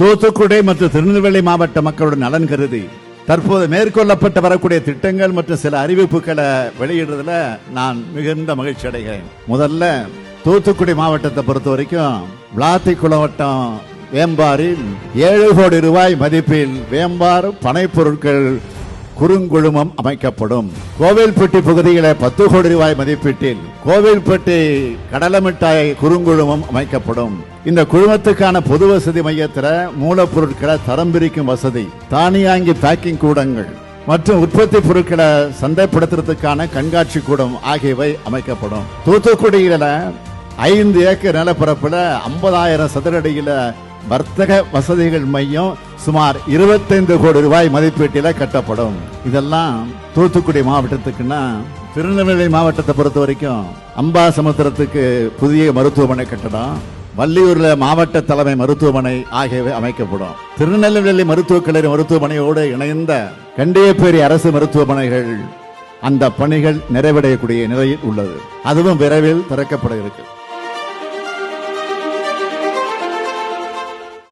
தூத்துக்குடி மற்றும் திருநெல்வேலி மாவட்ட மக்களோட நலன் கருதி தற்போது மேற்கொள்ளப்பட்டு வரக்கூடிய திட்டங்கள் மற்றும் சில அறிவிப்புகளை வெளியிடுறதுல நான் மிகுந்த மகிழ்ச்சி அடைகிறேன். முதல்ல தூத்துக்குடி மாவட்டத்தை பொறுத்த வரைக்கும் விளாத்திக்குளம் வட்டம் வேம்பாரில் ஏழு கோடி ரூபாய் மதிப்பில் வேம்பார் பனை பொருட்கள் குறுங்குழுமம் அமைக்கப்படும். கோவில்பட்டி பகுதியில் பத்து கோடி ரூபாய் மதிப்பீட்டில் கோவில்பட்டி கடலமிட்டாய் குறுங்குழுமம் அமைக்கப்படும். இந்த குழுமத்துக்கான பொது வசதி மையத்தில் மூலப்பொருட்களை தரம் பிரிக்கும் வசதி தானியாங்கி பேக்கிங் கூடங்கள் மற்றும் உற்பத்தி பொருட்களை சந்தைப்படுத்துறதுக்கான கண்காட்சி கூடம் ஆகியவை அமைக்கப்படும். தூத்துக்குடியில ஐந்து ஏக்கர் நிலப்பரப்புல ஐம்பதாயிரம் சதுரடியில வர்த்தக வசதிகள் மையம் சுமார் 25 கோடி ரூபாய் மதிப்பீட்டில் கட்டப்படும். இதெல்லாம் தூத்துக்குடி மாவட்டத்துக்குன்னா திருநெல்வேலி மாவட்டத்தை பொறுத்த வரைக்கும் அம்பா சமுத்திரத்துக்கு புதிய மருத்துவமனை கட்டடம் வள்ளியூர்ல மாவட்ட தலைமை மருத்துவமனை ஆகியவை அமைக்கப்படும். திருநெல்வேலி மருத்துவக் கல்லூரி மருத்துவமனையோடு இணைந்த கண்டியப்பேரி அரசு மருத்துவமனைகள் அந்த பணிகள் நிறைவடையக்கூடிய நிலையில் உள்ளது. அதுவும் விரைவில் திறக்கப்பட இருக்கு.